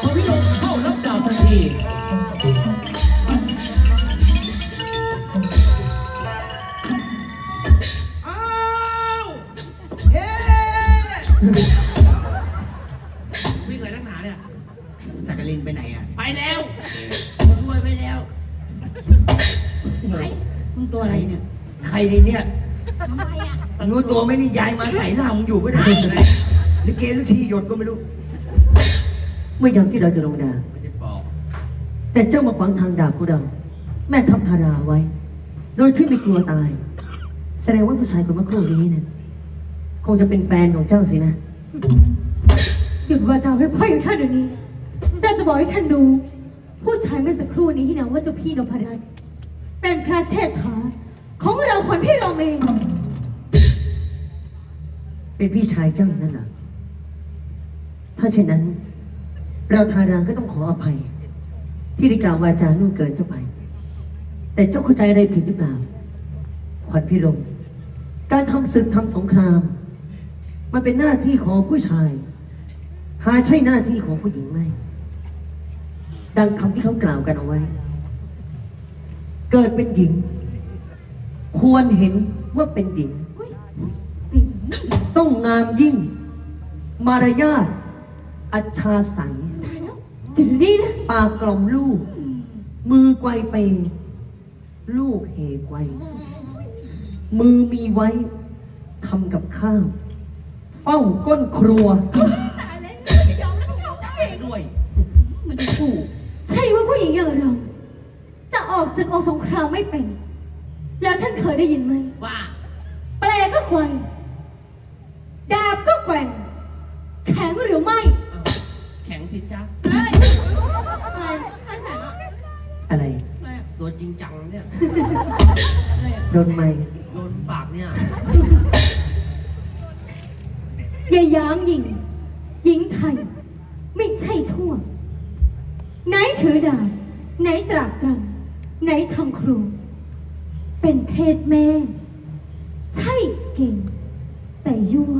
พระพิรมเข้ารับดาบทันทีอ้าวเฮ้วิ่งเลยนักหนาเนี่ย สักกลินไปไหนอะไปแล้วช่วยไปแล้ว มึงตัวอะไรเนี่ยใครในเนี่ยรู้ตัวไหม่นี่ยายมาใส่หน้ามึงอยู่ไม่ได้ลิเกทุกทีหยดก็ไม่รู้ เมื่อยามที่เราจะลงดาบไม่ได้บอกแต่เจ้ามาขวางทางดาบของเรา แม่ทัพธาราไว้ โดยที่ไม่กลัวตาย แสดงว่าผู้ชายคนเมื่อครู่นี้เนี่ยคงจะเป็นแฟนของเจ้าสินะ หยุดวาจาไว้พ่ออยู่ท่านเดี๋ยวนี้เราจะบอกให้ท่านดูผู้ชายเมื่อสักครู่นี้ที่นามว่าเจ้าพี่นพรัตน์เป็นพระเชษฐาของเราคนพี่เราเองเป็นพี่ชายเจ้านั่นเหรอถ้าเช่นนั้น เราทาราก็ต้องขออภัย ที่ได้กล่าววาจาล่วงเกินเจ้าไป แต่เจ้าเข้าใจอะไรผิดหรือเปล่าขวัญพิรมการทำศึกทำสงคราม มันเป็นหน้าที่ของผู้ชาย หาใช่หน้าที่ของผู้หญิงไหมดังคำที่เขากล่าวกันเอาไว้ เกิดเป็นหญิง ควรเห็นว่าเป็นหญิง ต้องงามยิ่ง มารยาทอัจฉาใสย เดี๋ยวนี้นะปากกล่อมลูก มือไกวเป ลูกเหไกวมือมีไว้ทำกับข้าว เฝ้าก้นครัวด้วย มันจะถูกใช่ว่าผู้หญิงอย่างเรา จะออกศึกออกสงครามไม่เป็น แล้วท่านเคยได้ยินไหม ว่าแปลก็แกวดาบก็แกว่ง แข็งหรือไม่อ้าแข็งสิจ๊ะ อะไรตัวจริงจังเนี่ยโดนไหมโดนปากเนี่ยอย่าย้างหญิง หญิงไทย ไม่ใช่ชั่ว ไหนถือดาบไหนตรากตรำไหนทำครู เป็นเพศแม่ ใช่เก่ง แต่ยั่ว